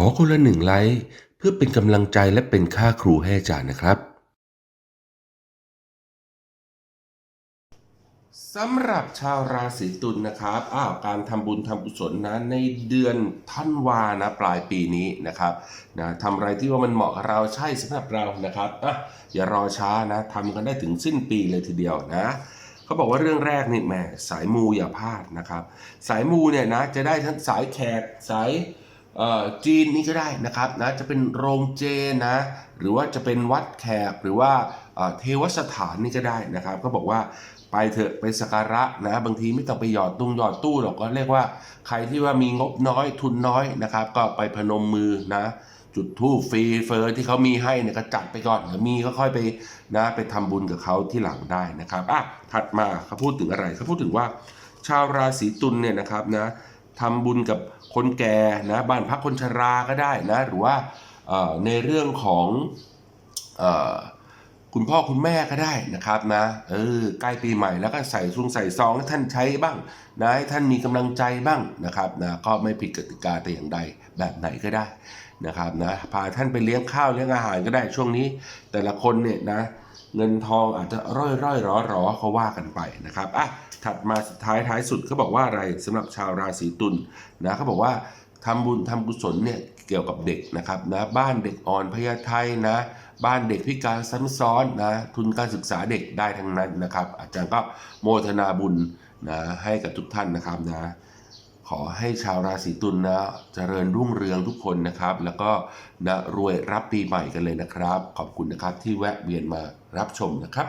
อคนละหนึ่งไลค์เพื่อเป็นกำลังใจและเป็นค่าครูให้อาจารย์นะครับสำหรับชาวราศีตุลนะครับอ้าวการทำบุญทำกุศลนะในเดือนธันวานะปลายปีนี้นะครับนะทำอะไรที่ว่ามันเหมาะกับเราใช่สำหรับเรานะครับอะอย่ารอช้านะทำกันได้ถึงสิ้นปีเลยทีเดียวนะเขาบอกว่าเรื่องแรกนี่แหมสายมูอย่าพลาดนะครับ สายมูเนี่ยนะจะได้ทั้งสายแขกสาย จีนนี่ก็ได้นะครับนะจะเป็นโรงเจนะหรือว่าจะเป็นวัดแขกหรือว่าเทวสถานนี่ก็ได้นะครับ ก็บอกว่าไปเถอะไปสักการะนะบางทีไม่ต้องไปหยอดตุงหยอดตู้หรอกก็เรียกว่าใครที่ว่ามีงบน้อยทุนน้อยนะครับ ก็ไปพนมมือนะ จุดธูปฟรีเฟอร์ที่เขามีให้เนี่ยก็จัดไปก่อนเดี๋ยวมีก็ค่อยไปนะไปทำบุญกับเขาที่หลังได้นะครับอะถัดมาเขาพูดถึงอะไรเขาพูดถึงว่าชาวราศีตุลเนี่ยนะครับนะทำบุญกับ คนแก่นะบ้านพักคนชราก็ได้นะหรือว่าในเรื่องของอคุณพ่อคุณแม่ก็ได้นะครับนะเออใกล้ปีใหม่แล้วก็ใส่ซุงใส่ซองให้ท่านใช้บ้างนะให้ท่านมีกำลังใจบ้างนะครับนะก็ไม่ผิดกติกาแต่อย่างใดแบบไหนก็ได้นะครับนะพาท่านไปเลี้ยงข้าวเลี้ยงอาหารก็ได้ช่วงนี้ แต่ละคนเนี่ยนะ เงินทองอาจจะร่อยร่อยๆรอรอเขาว่ากันไปนะครับอะถัดมาสุดท้ายท้ายสุดเขาบอกว่าอะไรสำหรับชาวราศีตุลนะเขาบอกว่าทำบุญทำกุศลเนี่ยเกี่ยวกับเด็กนะครับนะบ้านเด็กอ่อนพญาไทนะบ้านเด็กพิการซ้ำซ้อนนะทุนการศึกษาเด็กได้ทั้งนั้นนะครับ อาจารย์ก็โมทนาบุญนะให้กับทุกท่านนะครับนะ ขอให้ชาวราศีตุลนะเจริญรุ่งเรืองทุกคนนะครับ แล้วก็นะรวยรับปีใหม่กันเลยนะครับ ขอบคุณนะครับที่แวะเวียนมารับชมนะครับ